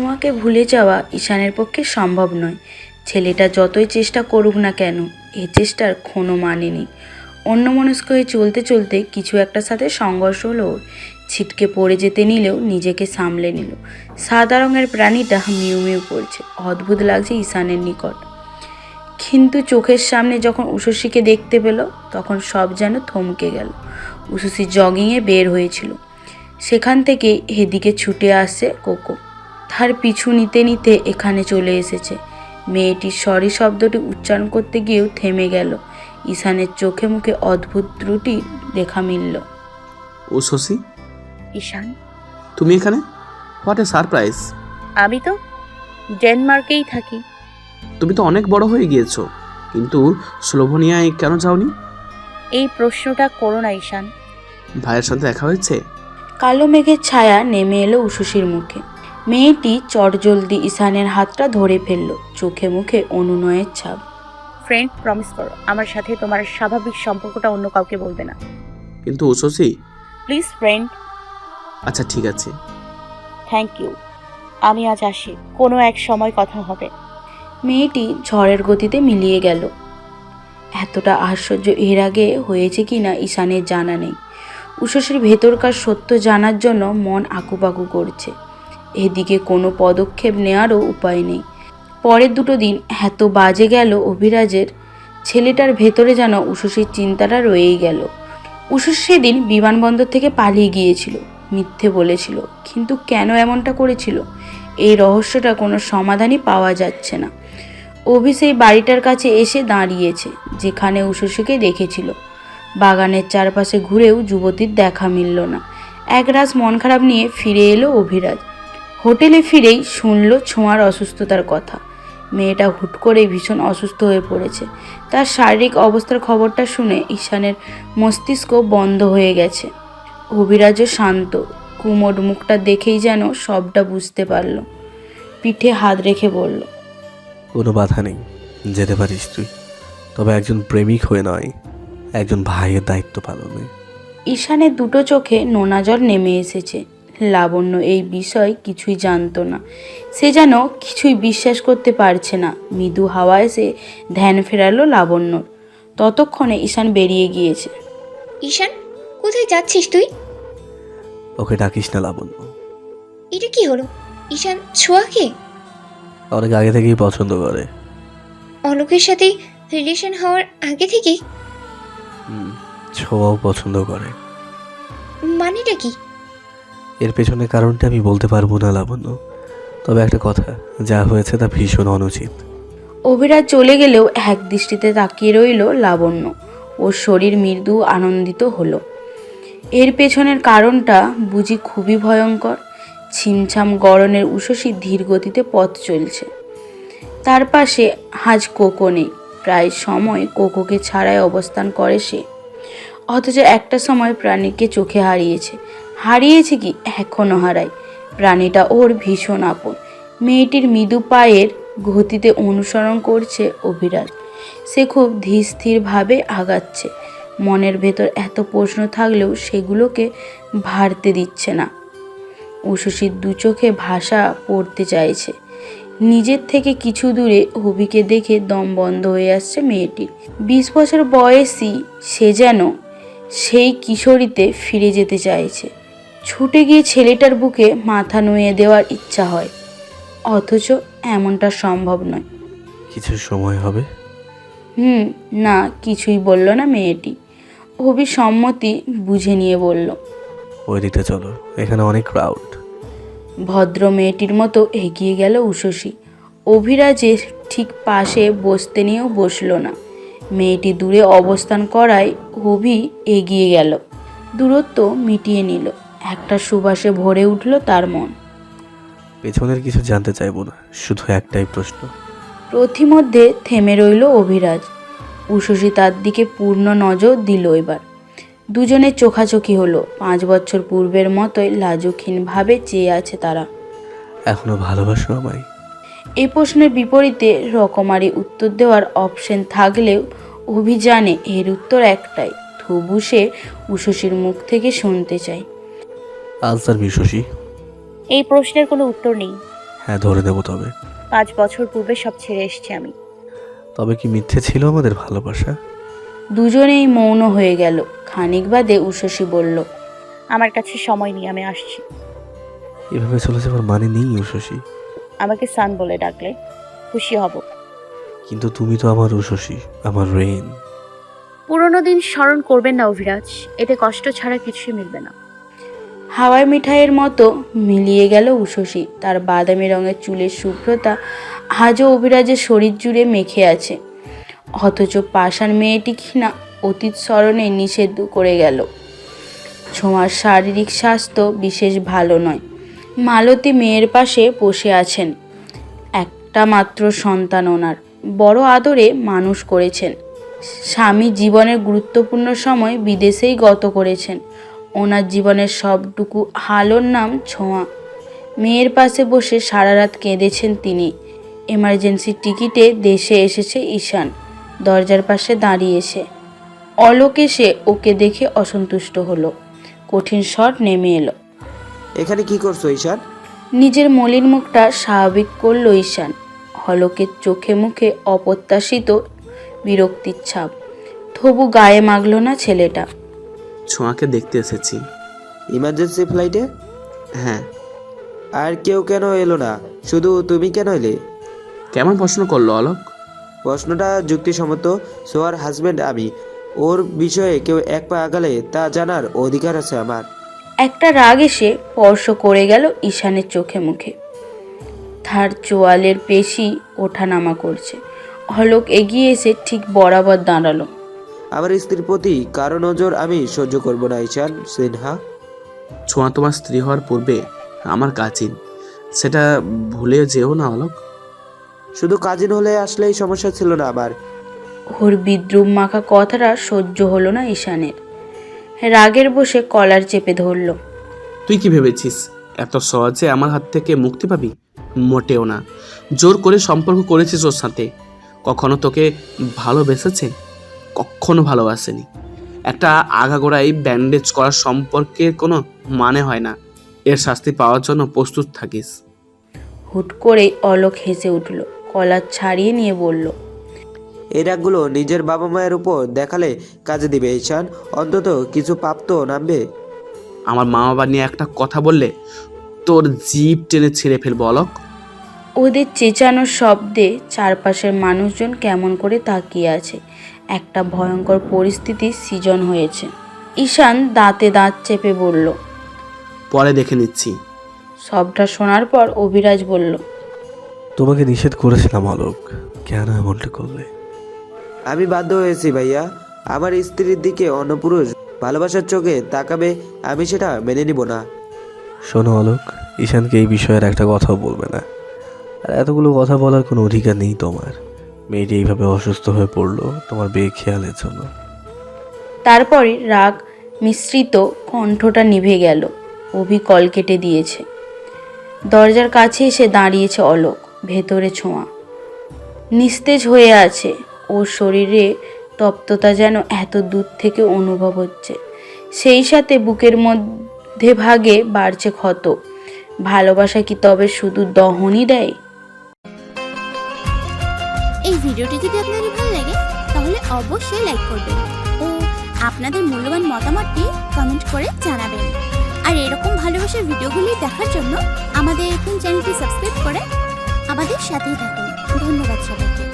মাকে ভুলে যাওয়া ঈশানের পক্ষে সম্ভব নয়। ছেলেটা যতই চেষ্টা করুক না কেন, এ চেষ্টার কোনো মানে নেই। অন্যমনস্ক হয়ে চলতে চলতে কিছু একটার সাথে সংঘর্ষ হলো ছিটকে পড়ে যেতে নিলেও নিজেকে সামলে নিল। সাদা রঙের প্রাণীটা মিউ মিউ করছে। অদ্ভুত লাগছে ঈশানের নিকট। কিন্তু চোখের সামনে যখন উষসীকে দেখতে পেল, তখন সব যেন থমকে গেল। উষসী জগিংয়ে বের হয়েছিল। সেখান থেকে এদিকে ছুটে আসে কোকো। তার পিছু নিতে নিতে এখানে চলে এসেছে। মেয়েটির সরি শব্দটি উচ্চারণ করতে গিয়েও থেমে গেল। ঈশানের চোখে মুখে অদ্ভুত ত্রুটি দেখা মিলল। ও শশী? ঈশান? তুমি এখানে? হোয়াট এ সারপ্রাইজ আমি তো ডেনমার্কেই থাকি। তুমি তো অনেক বড় হয়ে গিয়েছো কিন্তু স্লোভেনিয়ায় কেন যাওনি? এই প্রশ্নটা করো না ঈশান। ভাইয়ের সাথে দেখা হয়েছে? কালো মেঘের ছায়া নেমে এলো উষসীর মুখে। মেয়েটি চটজলদি ঈশানের হাতটা ধরে ফেলল। চোখে মুখে অনুনয়ের ছাপ। ফ্রেন্ড প্রমিস করো আমার সাথে তোমার স্বাভাবিক সম্পর্কটা অন্য কাউকে বলবে না। কিন্তু ও শশী? প্লিজ ফ্রেন্ড আচ্ছা ঠিক আছে। থ্যাংক ইউ আমি আজ আসি কোনো এক সময় কথা হবে। মেয়েটি ঝড়ের গতিতে মিলিয়ে গেল। এতটা আশ্চর্য এর আগে হয়েছে কি না ঈশানের জানা নেই। উষসীর ভেতরকার সত্য জানার জন্য মন আকুপাকু করছে। এদিকে কোনো পদক্ষেপ নেওয়ারও উপায় নেই। পরের দুটো দিন এত বাজে গেল অভিরাজের, ছেলেটার ভেতরে যেন উষসীর চিন্তাটা রয়েই গেল। উষস সেদিন বিমানবন্দর থেকে পালিয়ে গিয়েছিল, মিথ্যে বলেছিল, কিন্তু কেন এমনটা করেছিল? এই রহস্যটা কোনো সমাধানই পাওয়া যাচ্ছে না। অভি সেই বাড়িটার কাছে এসে দাঁড়িয়েছে, যেখানে উষসীকে দেখেছিল। বাগানের চারপাশে ঘুরেও যুবতীর দেখা মিলল না। একরাশ মন খারাপ নিয়ে ফিরে এলো অভিরাজ। হোটেলে ফিরেই শুনল ছোঁয়ার অসুস্থতার কথা। মেয়েটা হুট করেই ভীষণ অসুস্থ হয়ে পড়েছে। তার শারীরিক অবস্থার খবরটা শুনে ঈশানের মস্তিষ্ক বন্ধ হয়ে গেছে। অভিরাজও শান্ত। কুমোর মুখটা দেখেই যেন সবটা বুঝতে পারল। পিঠে হাত রেখে বলল কোনো বাধা নেই যেতে পারিস তুই। তবে একজন প্রেমিক হয়ে নয় একজন ভাইয়ের দায়িত্ব পালনে। ঈশানের দুটো চোখে নোনা জল নেমে এসেছে। লাবণ্য এই বিষয় কিছুই জানতো না। সে যেন কিছুই বিশ্বাস করতে পারছে না। মৃদু হাওয়া এসে ধ্যান ফেরালো লাবণ্যর। ততক্ষণে ঈশান বেরিয়ে গিয়েছে। ঈশান কোথায় যাচ্ছিস তুই? ওকে ডাকিস না লাবণ্য। এটা কি হলো? ঈশান ছোঁয়াকে? অনেক আগে থেকেই পছন্দ করে। অলোকের সাথে রিলেশন হওয়ার আগে থেকেই? ছোঁয়াও পছন্দ করে। মানেটা কি? এর পেছনে কারণটা আমি বলতে পারব না, লাবণ্য। তবে একটা কথা, যা হয়েছে তা ভীষণ অনুচিত। অভিরাজ চলে গেলেও এক দৃষ্টিতে তাকিয়ে রইল লাবণ্য। ওর শরীর মৃদু আনন্দিত হলো। এর পেছনের কারণটা বুঝি খুবই ভয়ঙ্কর। ছিমছাম গরনের উষসী ধীর গতিতে পথ চলছে। তার পাশে আজ কোকো নেই। প্রায় সময় কোকোকে ছাড়াই অবস্থান করে সে। অথচ একটা সময় প্রাণীকে চোখে হারিয়েছে। হারিয়েছে কি? এখনও হারায়। প্রাণীটা ওর ভীষণ আপন। মেয়েটির মৃদু পায়ের গতিতে অনুসরণ করছে অভিরাজ। সে খুব ধীর স্থিরভাবে আগাচ্ছে। মনের ভেতর এত প্রশ্ন থাকলেও সেগুলোকে ভারতে দিচ্ছে না। উষসীর দু চোখে ভাষা পড়তে চাইছে। নিজের থেকে কিছু দূরে অভিকে দেখে দম বন্ধ হয়ে আসছে মেয়েটির। বিশ বছর বয়সী সে যেন সেই কিশোরীতে ফিরে যেতে চাইছে। ছুটে গিয়ে ছেলেটার বুকে মাথা নুয়ে দেওয়ার ইচ্ছা হয়। অথচ এমনটা সম্ভব নয়। কিছু সময় হবে? হুম না কিছুই বলল না মেয়েটি। অভি সম্মতি বুঝে নিয়ে বলল ওই দিকটা চলো এখানে অনেক ক্রাউড ভদ্র মেয়েটির মতো এগিয়ে গেল উষসী অভিরাজের ঠিক পাশে বসতে নিয়েও বসল না। মেয়েটি দূরে অবস্থান করায় অভি এগিয়ে গেল। দূরত্ব মিটিয়ে নিল। একটা সুবাসে ভরে উঠল তার মন। পেছনের কিছু জানতে চাইব না শুধু একটাই প্রশ্ন। প্রথিমধ্যে থেমে রইল অভিরাজ। উষসী তার দিকে পূর্ণ নজর দিল এবার। দুজনের চোখাচোখি হলো পাঁচ বছর পূর্বের মতোই লাজুকহীনভাবে চেয়ে আছে তারা। এখনও ভালোবাসো আমায়। এই প্রশ্নের বিপরীতে রকমারি উত্তর দেওয়ার অপশন থাকলেও অভিযানে এর উত্তর একটাই তবু সে উষসীর মুখ থেকে শুনতে চায়। আনসার বিশ্বসী এই প্রশ্নের কোনো উত্তর নেই। হ্যাঁ ধরে নেব তবে। পাঁচ বছর পূর্বে সব ছেড়ে এসেছি আমি। তবে কি মিথ্যে ছিল আমাদের ভালোবাসা? দুজনেই মৌন হয়ে গেল। খানিক বাদে উষসী বলল আমার কাছে সময় নিয়ে আমি আসছি। এভাবে চলে যাওয়ার মানে নেই উশসী আমাকে সান বলে ডাকলে খুশি হব। কিন্তু তুমি তো আমার উশসী আমার রেইন। পুরোনো দিন স্মরণ করবেন না অভিরাজ। এতে কষ্ট ছাড়া কিছুই মিলবে না। হাওয়াই মিঠাইয়ের মতো মিলিয়ে গেল উষসী তার বাদামি রঙের চুলের শুভ্রতা আজও অভিরাজের শরীর জুড়ে মেখে আছে। অথচ পাষাণ মেয়েটি কিনা অতীত স্মরণে নিষেধ করে গেল। ছোঁয়ার শারীরিক স্বাস্থ্য বিশেষ ভালো নয়। মালতী মেয়ের পাশে বসে আছেন একটা মাত্র সন্তান ওনার। বড় আদরে মানুষ করেছেন। স্বামী জীবনের গুরুত্বপূর্ণ সময় বিদেশেই গত করেছেন। ওনার জীবনের সবটুকু হালোর নাম ছোঁয়া। মেয়ের পাশে বসে সারা রাত কেঁদেছেন তিনি। এমার্জেন্সি টিকিটে দেশে এসেছে ঈশান। দরজার পাশে দাঁড়িয়েছে। অলোক এসে ওকে দেখে অসন্তুষ্ট হলো। কঠিন স্বর নেমে এলো। এখানে কি করছ ঈশান? নিজের মলিন মুখটা স্বাভাবিক করল ঈশান। হলকের চোখে মুখে অপ্রত্যাশিত বিরক্তির ছাপ। তবু গায়ে মাগল না ছেলেটা। ছোঁয়াকে দেখতে এসেছি। ইমার্জেন্সি ফ্লাইটে হ্যাঁ। আর কেউ কেন এলো না? শুধু তুমি কেন এলে? কেমন প্রশ্ন করল অলোক প্রশ্নটা যুক্তিসম্মত সোয়ার হাজবেন্ড আমি। ওর বিষয়ে কেউ এক পা আগালে তা জানার অধিকার আছে আমার। একটা রাগ এসে স্পর্শ করে গেল ঈশানের চোখে মুখে। তার চোয়ালের পেশি ওঠানামা করছে। হলক এগিয়ে এসে ঠিক বরাবর দাঁড়াল। আমার স্ত্রীর প্রতি কারও নজর আমি সহ্য করব না ঈশান। সিনহা? ছোঁয়া তোমার স্ত্রী হওয়ার পূর্বে আমার কাচিন সেটা ভুলে যেও না অলোক শুধু কাজিন হলে আসলেই সমস্যা ছিল না আমার। ওর বিদ্রুপ মাখা কথাটা সহ্য হলো না ঈশানের। রাগের বসে কলার চেপে ধরলো। তুই কি ভেবেছিস? এত সহজে আমার হাত থেকে মুক্তি পাবি? মোটেও না। জোর করে সম্পর্ক করেছিস ওর সাথে। কখনো তোকে ভালোবেসেছে? কখনো ভালোবাসেনি। একটা আগাগোড়াই ব্যান্ডেজ করার সম্পর্কে কোনো মানে হয় না। এর শাস্তি পাওয়ার জন্য প্রস্তুত থাকিস। হুট করেই অলোক হেসে উঠল কলার ছাড়িয়ে নিয়ে বলল এই রাগগুলো নিজের বাবা মায়ের উপর দেখালে কাজে দিবে ঈশান। অন্তত কিছু পাপ তো নামবে। আমার মা বাবা নিয়ে একটা কথা বললে তোর জিপ টেনে ছেড়ে ফেলব অলোক। ওদের চেঁচানোর শব্দে চারপাশের মানুষজন কেমন করে তাকিয়ে আছে। একটা ভয়ঙ্কর পরিস্থিতি সৃজন হয়েছে। ঈশান দাঁতে দাঁত চেপে বলল পরে দেখে নিচ্ছি। সবটা শোনার পর অভিরাজ বলল তোমাকে নিষেধ করেছিলাম অলোক কেন এমনটা করলে? আমি বাধ্য হয়েছি ভাইয়া। আমার স্ত্রীর দিকে অন্য পুরুষ ভালোবাসার চোখে তাকাবে আমি সেটা মেনে নিব না। শোনো আলোক ঈশানকে এই বিষয়ের একটা কথাও বলবে না। আর এতগুলো কথা বলার কোনো অধিকার নেই তোমার। মেয়েটি এইভাবে অসুস্থ হয়ে পড়ল, তোমার বেখেয়ালের জন্য। তারপরে রাগ মিশ্রিত কণ্ঠটা নিভে গেল। অভি কল কেটে দিয়েছে। দরজার কাছে এসে দাঁড়িয়েছে অলোক, ভেতরে ছোঁয়া। নিস্তেজ হয়ে আছে, ওর শরীরে তপ্ততা যেন এত দূর থেকে অনুভব হচ্ছে। সেই সাথে বুকের মধ্যে ভাগে বাড়ছে ক্ষত। ভালোবাসা কি তবে শুধু দহনই দেয়? এই ভিডিওটি যদি আপনাদের ভালো লাগে, তাহলে অবশ্যই লাইক করবেন ও আপনাদের মূল্যবান মতামতটি কমেন্ট করে জানাবেন। আর এরকম ভালোবাসার ভিডিওগুলি দেখার জন্য আমাদের এখন চ্যানেলটি সাবস্ক্রাইব করে আমাদের সাথেই থাকুন। ধন্যবাদ সবাইকে।